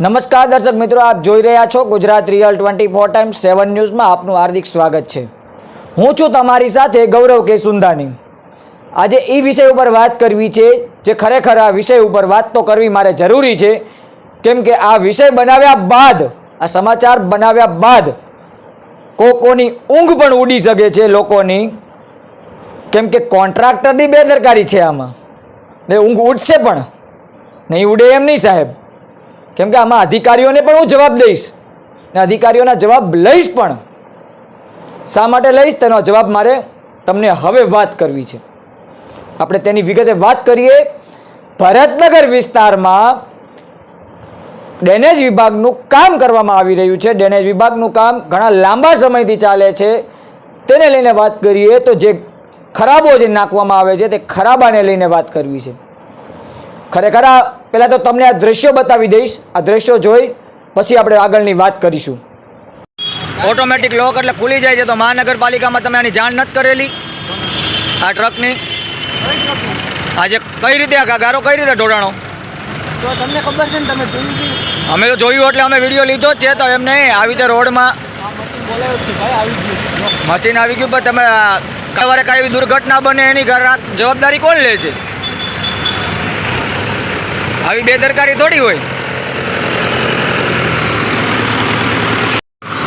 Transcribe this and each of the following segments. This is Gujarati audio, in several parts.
નમસ્કાર દર્શક મિત્રો, આપ જોઈ રહ્યા છો Gujarat real twenty four time seven ન્યૂઝમાં આપનું હાર્દિક સ્વાગત છે. હું છું તમારી સાથે ગૌરવ કે સુંદાની. આજે એ વિષય ઉપર વાત કરવી છે, જે ખરેખર આ વિષય ઉપર વાત તો કરવી મારે જરૂરી છે, કેમ કે આ વિષય બનાવ્યા બાદ, આ સમાચાર બનાવ્યા બાદ કોકોની ઊંઘ પણ ઉડી શકે છે લોકોની. કેમ કે કોન્ટ્રાક્ટરની બેદરકારી છે આમાં. ને ઊંઘ ઉડશે પણ. નહીં ઉડે એમ નહીં સાહેબ. કેમ કે આમાં અધિકારીઓને પણ હું જવાબ દઈશ. ને અધિકારીઓના જવાબ લઈશ પણ. શા માટે લઈશ? તેનો જવાબ મારે તમને હવે વાત કરવી છે. આપણે તેની વિગતે વાત કરીએ. ભરતનગર વિસ્તારમાં ડેનેજ વિભાગનું કામ કરવામાં આવી રહ્યું છે. ડેનેજ વિભાગનું કામ ઘણા લાંબા સમયથી ચાલે છે. તેને લઈને વાત કરીએ તો જે ખરાબો જે નાખવામાં આવે છે તે ખરાબાને લઈને વાત કરવી છે. ખરેખર આ પહેલાં તો તમને આ દ્રશ્યો બતાવી દઈશ. આ દ્રશ્યો જોઈ પછી આપણે આગળની વાત કરીશું. ઓટોમેટિક લોક એટલે ખુલી જાય છે તો મહાનગરપાલિકામાં તમે આની જાણ નથી કરેલી? આ ટ્રકની આજે કઈ રીતે આ ગારો કઈ રીતે ઢોળાણો? તો તમને ખબર છે ને તમે જોયું અમે તો જોયું એટલે અમે વીડિયો લીધો જ છે તો એમ નહીં. આવી રીતે રોડમાં મશીન આવી ગયું મશીન આવી ગયું પણ તમે સવારે કાંઈ એવી દુર્ઘટના બને એની ઘર જવાબદારી કોણ લે છે? આવી બેદરકારી થોડી હોય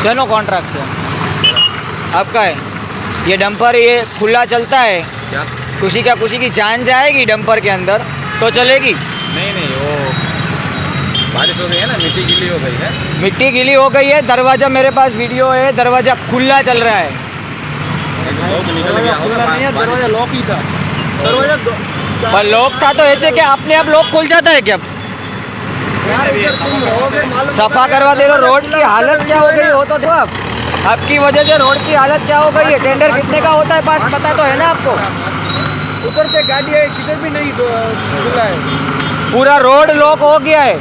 શેનો कॉन्ट्रैक्ट है आपका है ये डंपर ये खुला चलता है क्या किसी का किसी की जान जाएगी डंपर के अंदर तो चलेगी नहीं नहीं वो बारिश हो गई है ना मिट्टी गीली हो गई है मिट्टी गीली हो गई है दरवाजा मेरे पास वीडियो है दरवाजा खुला चल रहा है लोग निकल गया होगा दरवाजा खुला नहीं है बारिश- दरवाजा लॉक ही था दरवाजा दो- पर लॉक था तो ऐसे क्या अपने आप लॉक खुल जाता है क्या? सफ़ा करवा दे रहे हो रोड की हालत क्या हो गई हो तो देखो आप। आपकी वजह से रोड की हालत क्या हो गई है? टेंडर कितने का होता है पास पता तो है ना आपको? उधर से गाड़ी है किधर भी नहीं खुला है। पूरा रोड लॉक हो गया है।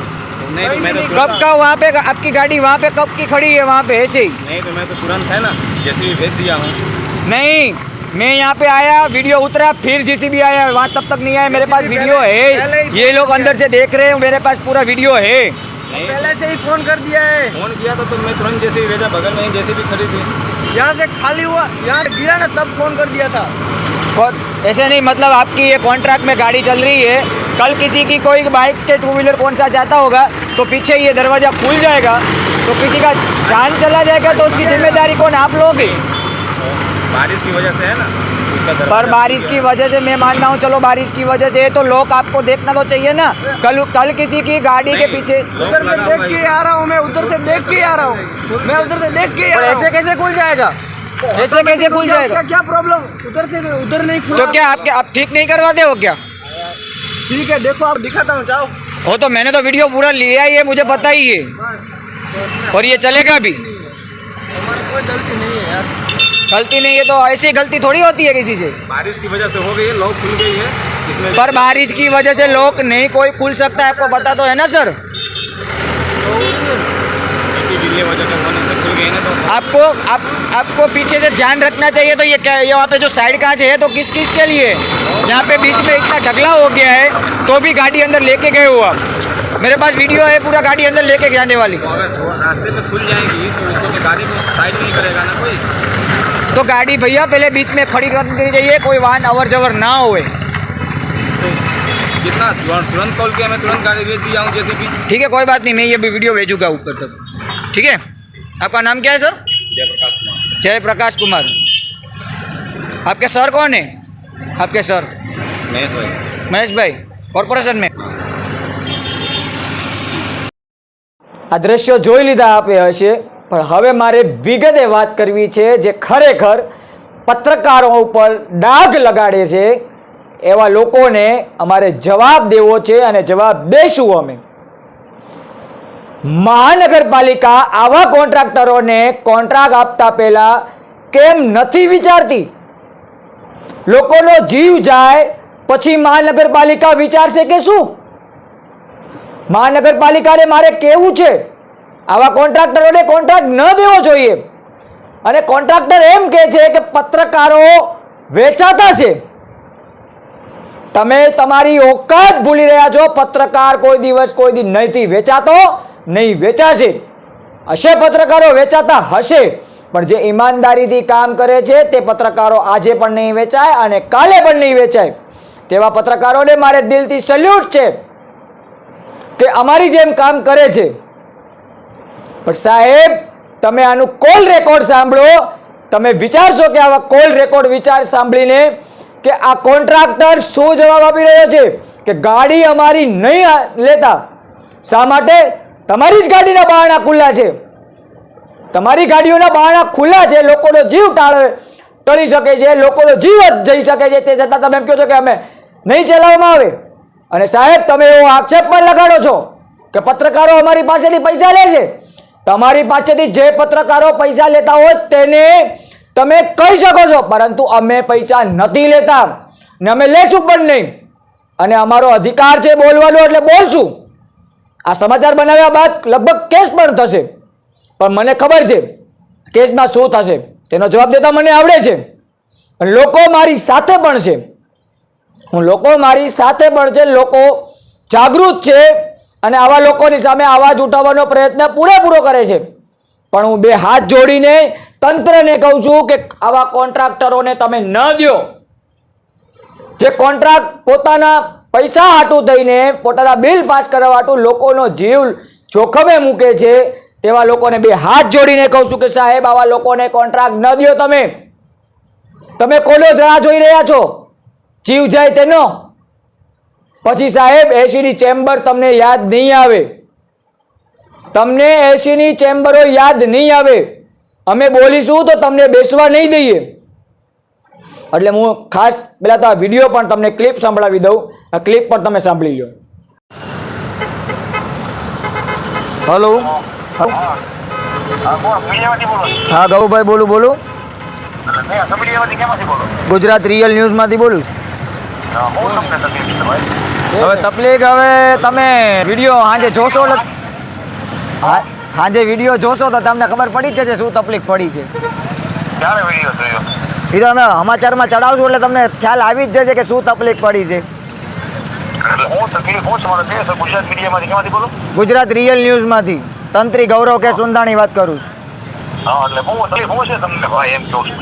नहीं तो मैं तो कब का वहाँ पे आपकी गाड़ी वहाँ पे कब की खड़ी है वहाँ पे ऐसे ही? नहीं तो मैं तो तुरंत है ना जैसे भी भेज दिया हूँ। नहीं मैं यहाँ पे आया वीडियो उतरा फिर भी आया वहाँ तब तक नहीं आया मेरे पास वीडियो है। ये लोग अंदर से देख रहे हैं मेरे पास पूरा वीडियो है। पहले से ही फ़ोन कर दिया है। फ़ोन किया था तो मैं तुरंत जैसे भेजा बगल में जैसे भी खड़ी थी। यहाँ से खाली हुआ यहाँ गिरा ना तब फ़ोन कर दिया था। और ऐसे नहीं मतलब आपकी ये कॉन्ट्रैक्ट में गाड़ी चल रही है। कल किसी की कोई बाइक के टू व्हीलर कौन सा जाता होगा तो पीछे ये दरवाज़ा खुल जाएगा। तो किसी का जान चला जाएगा तो उसकी ज़िम्मेदारी कौन आप लोगे? बारिश की वजह से है ना? पर बारिश की वजह से मैं मान रहा हूँ चलो बारिश की वजह से तो लोग आपको देखना तो चाहिए ना। कल कल किसी की गाड़ी के पीछे उधर से देख के आ रहा हूँ मैं उधर से देख के आ रहा हूँ। मैं उधर से देख के आ रहा ऐसे हूँ। कैसे खुल जाएगा? ऐसे कैसे खुल जाएगा क्या प्रॉब्लम उधर से उधर नहीं खुला। तो क्या आपके आप ठीक नहीं करवाते हो क्या? ठीक है देखो आप दिखाता हूँ जाओ। वो तो मैंने तो वीडियो पूरा लिया ही है मुझे पता ही। है। और ये चलेगा अभी? हमारी कोई गलती नहीं है यार। गलती नहीं है तो ऐसी गलती थोड़ी होती है किसी से। बारिश की वजह से हो गई है लॉक खुल गई है पर बारिश की वजह से लोग नहीं कोई खुल सकता है आपको पता तो है ना सर? तो आपको आप आपको पीछे से ध्यान रखना चाहिए तो ये क्या ये वहाँ पे जो साइड कांच है तो किस किस के लिए? यहाँ पे बीच में इतना ढगला हो गया है तो भी गाड़ी अंदर लेके गए हो आप। मेरे पास वीडियो है पूरा गाड़ी अंदर लेके जाने वाली। तो रास्ते में खुल जाएगी तो गाड़ी को साइड नहीं करेगा ना कोई? तो गाड़ी भैया पहले बीच में खड़ी कर देनी चाहिए कोई वाहन अवर जवर ना होए तो कितना तुरंत तुरंत कॉल किया मैं तुरंत गाड़ी भेज दिया हूँ जैसे भी ठीक है कोई बात नहीं मैं ये भी वीडियो भेजूंगा ऊपर तक ठीक है आपका नाम क्या है सर जयप्रकाश कुमार जय प्रकाश कुमार आपके सर कौन है आपके सर महेश भाई महेश भाई કોર્પોરેશન મેં આ દ્રશ્યો જોઈ લીધા આપે હશે પણ હવે મારે વિગતે વાત કરવી છે જે ખરેખર પત્રકારો ઉપર ડાઘ લગાડે છે, એવા લોકોને અમારે જવાબ દેવો છે અને જવાબ દઈશું અમે. મહાનગરપાલિકા આવા કોન્ટ્રાક્ટરોને કોન્ટ્રાક્ટ આપતા પહેલાં કેમ નથી વિચારતી? લોકોનો જીવ જાય, પછી મહાનગરપાલિકા વિચારશે કે શું? મહાનગરપાલિકાને મારે કેવું છે? આવા કોન્ટ્રાક્ટરોને કોન્ટ્રાક્ટ ન દેવો જોઈએ. અને કોન્ટ્રાક્ટર એમ કહે છે કે પત્રકારો વેચાતા છે. તમે તમારી ઓકાત ભૂલી રહ્યા છો, પત્રકાર કોઈ દિવસ કોઈ દિવસ નહીંથી વેચાતો નહીં, વેચાશે. હશે પત્રકારો વેચાતા હશે, પણ જે ઈમાનદારીથી કામ કરે છે તે પત્રકારો આજે પણ નહીં વેચાય અને કાલે પણ નહીં વેચાય. તેવા પત્રકારોને મારે દિલથી સલ્યુટ છે કે અમારી જેમ કામ કરે છે. પણ સાહેબ, તમે આનું કોલ રેકોર્ડ સાંભળો. તમે વિચારશો કે આવા કોલ રેકોર્ડ વિચાર સાંભળીને કે આ કોન્ટ્રાક્ટર શું જવાબ આપી રહ્યો છે? કે ગાડી અમારી નહીં લેતા. શા માટે? તમારી જ ગાડીના બહાણા ખુલ્લા છે. તમારી ગાડીઓના બહાણા ખુલ્લા છે. લોકોનો જીવ ટાળે, ટળી શકે છે. લોકોનો જીવ જ જઈ શકે છે. તે છતાં તમે એમ કહો છો કે અમે નહીં ચલાવવામાં આવે. અને સાહેબ, તમે એવો આક્ષેપ પણ લગાડો છો કે પત્રકારો અમારી પાસેથી પૈસા લે છે. તમારી પાસેથી જે પત્રકારો પૈસા લેતા હોય તેને તમે કહી શકો છો. પરંતુ અમે પૈસા નથી લેતા ને અમે લેશું પણ નહીં. અને અમારો અધિકાર છે બોલવાનો, એટલે બોલશું. આ સમાચાર બનાવ્યા બાદ લગભગ કેસ પણ થશે. પણ મને ખબર છે, કેસમાં શું થશે? તેનો જવાબ દેતા મને આવડે છે. લોકો મારી સાથે પણ છે. હું લોકો મારી સાથે પણ છે, લોકો જાગૃત છે. અને આવા લોકોની સામે અવાજ ઉઠાવવાનો પ્રયત્ન પૂરેપૂરો કરે છે. પણ હું બે હાથ જોડીને તંત્રને કહું છું કે આવા કોન્ટ્રાક્ટરોને તમે ન દો. જે કોન્ટ્રાક્ટ પોતાના પૈસા હાટું થઈને પોતાના બિલ પાસ કરવા હાટું લોકોનો જીવ જોખમે મૂકે છે, તેવા લોકોને બે હાથ જોડીને કહું છું કે સાહેબ, આવા લોકોને કોન્ટ્રાક્ટ ન દો તમે. તમે કોનો રાહ જોઈ રહ્યા છો? જીવ જાય તેનો. પછી સાહેબ એસીની ચેમ્બર તમને યાદ નહીં આવે. તમને એસીની ચેમ્બરો યાદ નહીં આવે. અમે બોલીશું તો તમને બેસવા નહીં દઈએ. એટલે હું ખાસ પહેલાં તો આ વીડિયો પણ તમને ક્લિપ સંભળાવી દઉં. આ ક્લિપ પણ તમે સાંભળી લો હલો હા ગૌભાઈ બોલું બોલું. મેં તમે મીડિયામાંથી કેમાંથી બોલો. ગુજરાત રિયલ ન્યૂઝમાંથી બોલું છે હવે તકલીફ હવે તમે વીડિયો સાંજે જોશો સાંજે વીડિયો જોશો તો તમને ખબર પડી જશે શું તકલીફ પડી છે. એ તો અમે સમાચારમાં ચડાવશું એટલે તમને ખ્યાલ આવી જ જશે કે શું તકલીફ પડી છે. છે ગુજરાત રિયલ ન્યૂઝમાંથી. તંત્રી ગૌરવ કે સુંદાણી વાત કરું છું. છે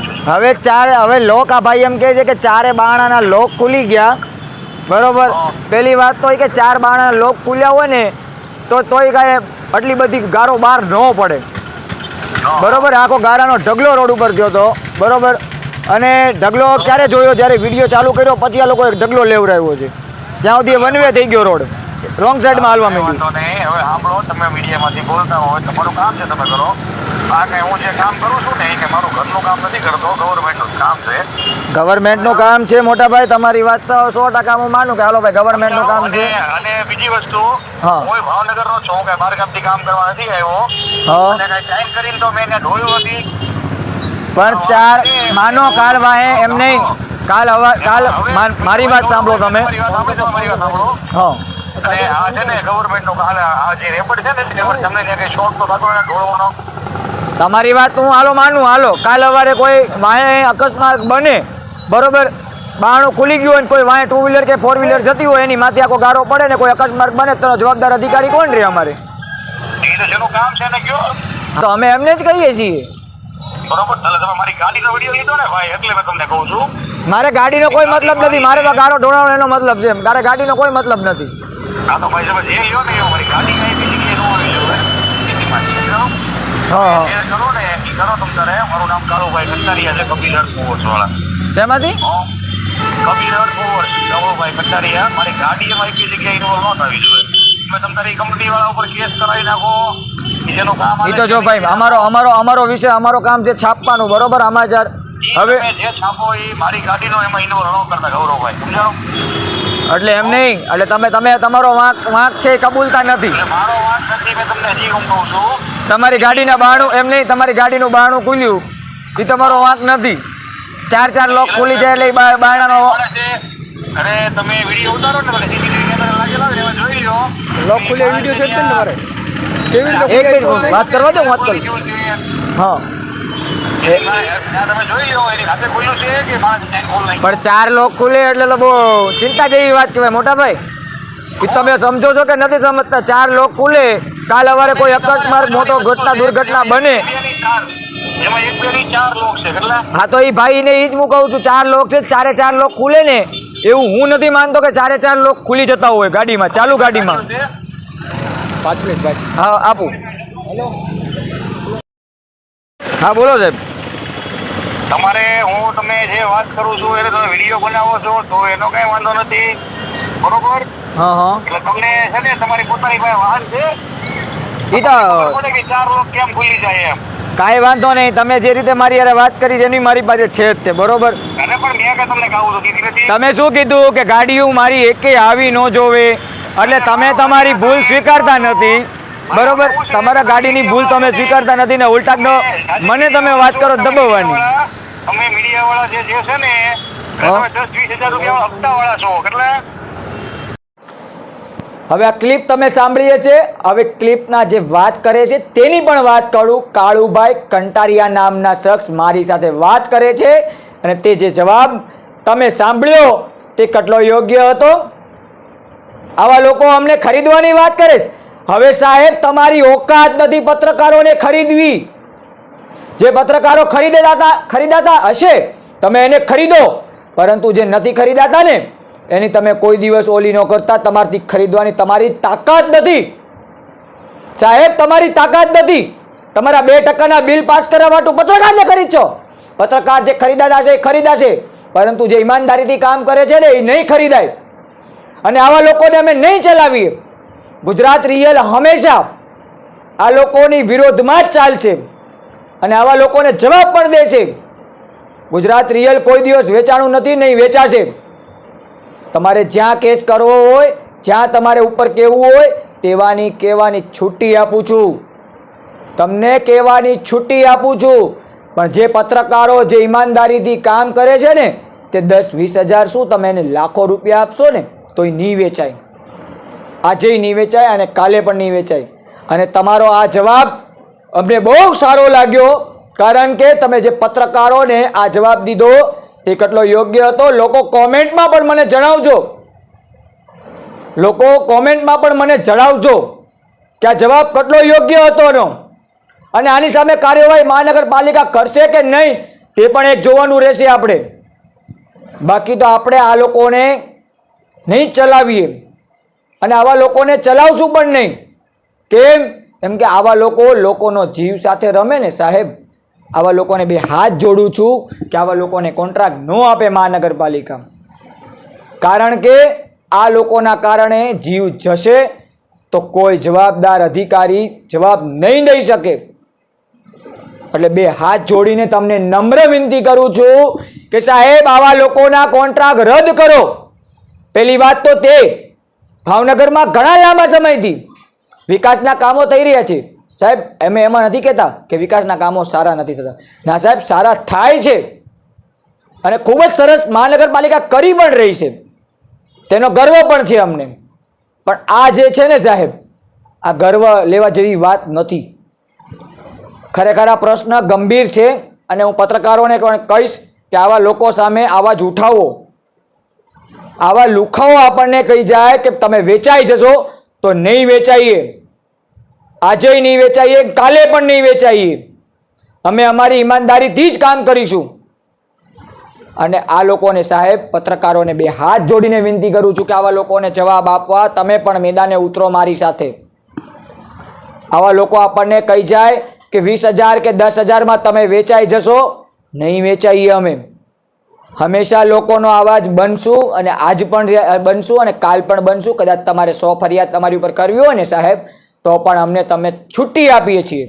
છું. હવે ચાર હવે લોક આ ભાઈ એમ કહે છે કે ચારે બાણાના લોક ખુલી ગયા. બરોબર? પહેલી વાત તો એ કે ચાર બાણા લોક ખુલ્યા હોય ને તો તોય કાંઈ આટલી બધી ગારો બહાર ન પડે. બરોબર? આખો ગારાનો ઢગલો રોડ ઉપર ગયો હતો બરોબર? અને ઢગલો ક્યારે જોયો? જ્યારે વીડિયો ચાલુ કર્યો પછી આ લોકોએ ઢગલો લેવડાવ્યો છે. જ્યાં સુધી વન વે થઈ ગયો રોડ. રોંગ સાઈડમાં હાલવા માંડ્યું. નહીં. હવે સાંભળો તમે મીડિયામાંથી બોલતા હોય તમારું કામ છે તમે કરો. આ કે હું જે કામ કરું છું ને એ કે મારું ઘરનું કામ નથી કરતો ગવર્મેન્ટનું કામ છે. ગવર્મેન્ટનું કામ છે મોટા ભાઈ તમારી વાત સો ટકા હું માનું કે હાલો ભાઈ ગવર્મેન્ટનું કામ છે. અને બીજી વસ્તુ હા. હું ભાવનગરનો છું કે બાર ગામથી કામ કરવા નથી આવ્યો. હા. અને કઈ ટાઈમ કરીને તો મેં એને ધોયું નથી. પણ ચાર માનો કાલ વાહે એમ નહીં. કાલ હવા કાલ મારી વાત સાંભળો તમે. હા. અને આ છે ને ગવર્મેન્ટ નો આ જે રેપડ છે ને રેપડ તમને ત્યાં કઈ શોખ તો થતો ઢોળવાનો? તમારી વાત હું હાલો માનું હાલો. કાલ સવારે કોઈ વાહે અકસ્માત બને બરોબર? બારણું ખુલી ગયું હોય ને કોઈ વાહે ટુ વ્હીલર કે ફોર વ્હીલર જતી હોય એની માથે આખો ગારો પડે ને કોઈ અકસ્માત બને તો જવાબદાર અધિકારી કોણ રહે અમારે? તો અમે એમને જ કહીએ છીએ. મારી ગાડીનો કોઈ મતલબ નથી મારે તો ગારો ઢોળાવવાનો એનો મતલબ છે મારે ગાડીનો કોઈ મતલબ નથી. આ તો ભાઈ તમે જે લ્યો ને એવું મારી ગાડી કઈ બીજી કઈ નો આવી? હા? હા વાળા શેમાંથી? કબીર અર્થ કાળુભાઈ કંટારિયા મારી ગાડી એમાં એક જગ્યાએ ઇન્વોલ્વ ન થવી જોઈએ. તમે તમ તારી કંપની વાળા ઉપર કેસ કરાવી નાખો. કે કામ એ તો જો ભાઈ અમારો અમારો અમારો વિષય અમારો કામ છે છાપવાનું બરોબર? હવે હવે જે છાપો એ મારી ગાડીનો એમાં ઇન્વોલ્વ ન કરતા ગૌરવભાઈ સમજાણો? એટલે એમ નહીં. એટલે તમે તમે તમારો વાંક વાંક છે એ કબૂલતા નથી. એટલે મારો વાત નથી મેં તમને હજી હું કહું છું. તમારી ગાડીના બાણું એમ નહીં તમારી ગાડીનું બાણું ખુલ્યું. એ તમારો વાંક નથી. ચાર ચાર લોક ખુલી જાય એટલે એ બા- બારણાનો મળે અરે તમે વીડિયો ઉતારો ને લોક ખુલે વીડિયો છે ને તમારે? કેવી રીતે એક મિનિટ વાત કરવા દો વાત કરું. હા. પણ ચાર લોક ખુલે એટલે તો બહુ ચિંતા જેવી વાત કહેવાય. મોટા ભાઈ તમે સમજો છો કે નથી સમજતા? ચાર લોક ખુલે કાલ સવારે કોઈ અકસ્માત મોટો ઘટના દુર્ઘટના બને. ની ની હા તો એ ભાઈને એ જ હું કહું છું ચાર લોક છે ચારે ચાર લોક ખુલે ને એવું હું નથી માનતો કે ચારે ચાર લોક ખુલી જતા હોય ગાડીમાં. ચાલુ ગાડીમાં. પાંચ મિનિટ ભાઈ હા આપું. હા બોલો સાહેબ. તમારે હું તમે જે વાત કરું છું એટલે તમે વીડિયો બનાવો છો તો એનો કઈ વાંધો નથી. બરોબર? હા હા. એટલે તમને છે ને તમારી પોતાની પાસે વાહન છે? એ તો ચાર લોક કેમ ખુલી જાય એમ. કાંઈ વાંધો નહીં. તમે જે રીતે મારી યારે વાત કરી છે એની મારી પાસે છે જ તે બરોબર? તમે શું કીધું કે ગાડીઓ મારી એકે આવી ન જોવે? એટલે તમે તમારી ભૂલ સ્વીકારતા નથી. બરોબર? તમારા ગાડીની ભૂલ તમે સ્વીકારતા નથી ને ઉલટા ન- મને તમે વાત કરો દબાવવાની. તમે મીડિયા વાળા જે જે છે ને દસ વીસ હજાર રૂપિયા હપ્તા વાળા છો કેટલા હવે આ ક્લિપ તમે સાંભળીએ છે. હવે ક્લિપના જે વાત કરે છે તેની પણ વાત કરું. કાળુભાઈ કંટારિયા નામના શખ્સ મારી સાથે વાત કરે છે અને તે જે જવાબ તમે સાંભળ્યો તે કેટલો યોગ્ય હતો? આવા લોકો અમને ખરીદવાની વાત કરે છે. હવે સાહેબ તમારી ઓકાત નથી પત્રકારોને ખરીદવી. જે પત્રકારો ખરીદેતા ખરીદાતા હશે, તમે એને ખરીદો. પરંતુ જે નથી ખરીદાતા ને એની તમે કોઈ દિવસ ઓલી ન કરતા, તમારથી ખરીદવાની તમારી તાકાત નથી. સાહેબ, તમારી તાકાત નથી. તમારા બે ટકાના બિલ પાસ કરવા માટે પત્રકારને ખરીદશો. પત્રકાર જે ખરીદાતા છે એ ખરીદાશે, પરંતુ જે ઈમાનદારીથી કામ કરે છે ને, એ નહીં ખરીદાય. અને આવા લોકોને અમે નહીં ચલાવીએ. ગુજરાત રિયલ હંમેશા આ લોકોની વિરોધમાં જ ચાલશે. અને આવા લોકોને જવાબ પણ દેશે ગુજરાત રિયલ કોઈ દિવસ વેચાણું નથી, નહીં વેચાશે. તમારે જ્યાં કેસ કરવો હોય, જ્યાં તમારે ઉપર કહેવું હોય, તેવાની કહેવાની છૂટી આપું છું. તમને કહેવાની છૂટી આપું છું. પણ જે પત્રકારો, જે ઈમાનદારીથી કામ કરે છે ને, તે દસ વીસ હજાર શું તમે એને લાખો રૂપિયા આપશો ને, તોય નહીં વેચાય. આજે નહીં વેચાય અને કાલે પણ નહીં વેચાય. અને તમારો આ જવાબ અમને બહુ સારો લાગ્યો, કારણ કે તમે જે પત્રકારોને આ જવાબ દીધો એ કેટલો યોગ્ય હતો. લોકો કોમેન્ટમાં પણ મને જણાવજો. લોકો કોમેન્ટમાં પણ મને જણાવજો કે આ જવાબ કેટલો યોગ્ય હતો એનો અને આની સામે કાર્યવાહી મહાનગરપાલિકા કરશે કે નહીં તે પણ એક જોવાનું રહેશે આપણે. બાકી તો આપણે આ લોકોને નહીં ચલાવીએ. અને આવા લોકોને ચલાવશું પણ નહીં. કેમ? એમ કે આવા લોકો લોકોનો જીવ સાથે રમે ને સાહેબ, આવા લોકોને બે હાથ જોડું છું કે આવા લોકોને કોન્ટ્રાક્ટ ન આપે મહાનગરપાલિકા. કારણ કે આ લોકોના કારણે જીવ જશે તો કોઈ જવાબદાર અધિકારી જવાબ નહીં દઈ શકે. એટલે બે હાથ જોડીને તમને નમ્ર વિનંતી કરું છું કે સાહેબ, આવા લોકોના કોન્ટ્રાક્ટ રદ કરો. પહેલી વાત તો તે, ભાવનગરમાં ઘણા લાંબા સમયથી વિકાસના કામો થઈ રહ્યા છે. સાહેબ, અમે એમાં નથી કહેતા કે વિકાસના કામો સારા નથી થતા. ના સાહેબ, સારા થાય છે. અને ખૂબ જ સરસ મહાનગરપાલિકા કરી પણ રહી છે. તેનો ગર્વ પણ છે અમને. પણ આ જે છે ને સાહેબ, આ ગર્વ લેવા જેવી વાત નથી. ખરેખર આ પ્રશ્ન ગંભીર છે અને હું પત્રકારોને પણ કહીશ કે આવા લોકો સામે આવાજ ઉઠાવો. આવા લુખાઓ આપણને કહી જાય કે તમે વેચાઈ જશો તો નહીં વેચાઈએ. આજે નહીં વેચાઈએ, કાલે પણ નહીં વેચાઈએ. અમે અમારી ઈમાનદારીથી જ કામ કરીશું. અને આ લોકોને સાહેબ, પત્રકારોને બે હાથ જોડીને વિનંતી કરું છું કે આવા લોકોને જવાબ આપવા, તમે પણ મેદાને ઉતરો મારી સાથે. આવા લોકો આપણને કહી જાય કે વીસ હજાર કે દસ હજારમાં તમે વેચાઈ જશો, નહીં વેચાઈએ અમે. હંમેશા લોકોનો અવાજ બનશું અને આજ પણ બનશું અને કાલ પણ બનશું. કદાચ તમારે સો ફરિયાદ તમારી ઉપર કરવી હોય ને સાહેબ તો પણ અમને તમે છુટ્ટી આપીએ છીએ.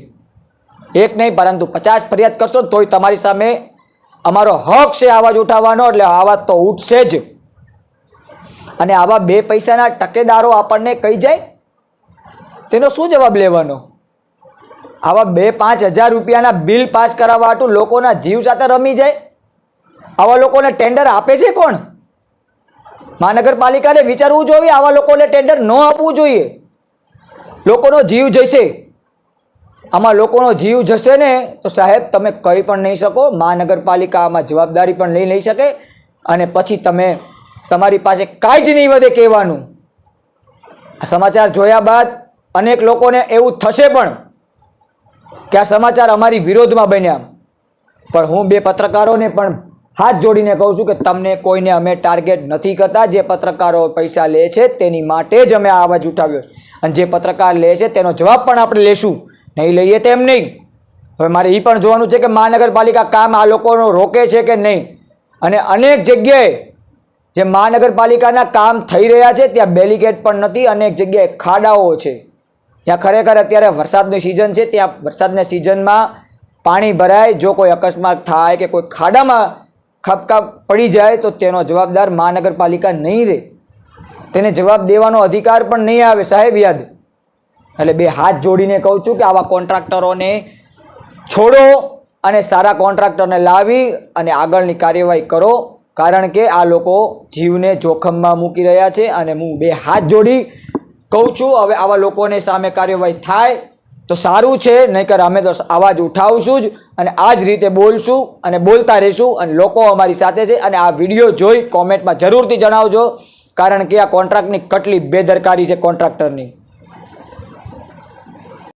એક નહીં, પરંતુ પચાસ ફરિયાદ કરશો તોય તમારી સામે અમારો હક છે અવાજ ઉઠાવવાનો, એટલે અવાજ તો ઉઠશે જ. અને આવા બે પૈસાના ટકેદારો આપણને કહી જાય, તેનો શું જવાબ લેવાનો? આવા બે પાંચ હજાર રૂપિયાના બિલ પાસ કરાવવા હાટુ લોકોના જીવ સાથે રમી જાય. આવા લોકોને ટેન્ડર આપે છે કોણ? મહાનગરપાલિકાને વિચારવું જોઈએ, આવા લોકોને ટેન્ડર ન આપવું જોઈએ. લોકોનો જીવ જશે. આમાં લોકોનો જીવ જશે ને તો સાહેબ તમે કહી પણ નહીં શકો મહાનગરપાલિકા આમાં જવાબદારી પણ નહીં લઈ શકે અને પછી તમે તમારી પાસે કાંઈ જ નહીં વધે કહેવાનું. આ સમાચાર જોયા બાદ અનેક લોકોને એવું થશે પણ કે આ સમાચાર અમારી વિરોધમાં બન્યા. પણ હું બે પત્રકારોને પણ હાથ જોડીને કહું છું કે તમને કોઈને અમે ટાર્ગેટ નથી કરતા. જે પત્રકારો પૈસા લે છે તેની માટે જ અમે આ અવાજ ઉઠાવ્યો છે. અને જે પત્રકાર લે છે તેનો જવાબ પણ આપણે લેશું. નહીં લઈએ તેમ નહીં. હવે મારે એ પણ જોવાનું છે કે મહાનગરપાલિકા કામ આ લોકોનો રોકે છે કે નહીં? અને અનેક જગ્યાએ જે મહાનગરપાલિકાના કામ થઈ રહ્યા છે, ત્યાં બેલિકેટ પણ નથી, અનેક જગ્યાએ ખાડાઓ છે. ત્યાં ખરેખર અત્યારે વરસાદની સિઝન છે, ત્યાં વરસાદની સિઝનમાં પાણી ભરાય, જો કોઈ અકસ્માત થાય કે કોઈ ખાડામાં ખપકા પડી જાય, તો તેનો જવાબદાર મહાનગરપાલિકા નહીં રહે. તેને જવાબ દેવાનો અધિકાર પણ નહીં આવે, સાહેબ, યાદ. એટલે બે હાથ જોડીને કહું છું કે આવા કોન્ટ્રાક્ટરોને છોડો અને સારા કોન્ટ્રાક્ટરને લાવી અને આગળની કાર્યવાહી કરો. કારણ કે આ લોકો જીવને જોખમમાં મૂકી રહ્યા છે અને હું બે હાથ જોડી કહું છું, હવે આવા લોકોને સામે કાર્યવાહી થાય તો સારું છે નહીંકર અમે તો અવાજ ઉઠાવશું જ અને આ જ રીતે બોલશું અને બોલતા રહીશું અને લોકો અમારી સાથે છે અને આ વીડિયો જોઈ કોમેન્ટમાં જરૂરથી જણાવજો. કારણ કે આ કોન્ટ્રાક્ટની કેટલી બેદરકારી છે કોન્ટ્રાક્ટરની.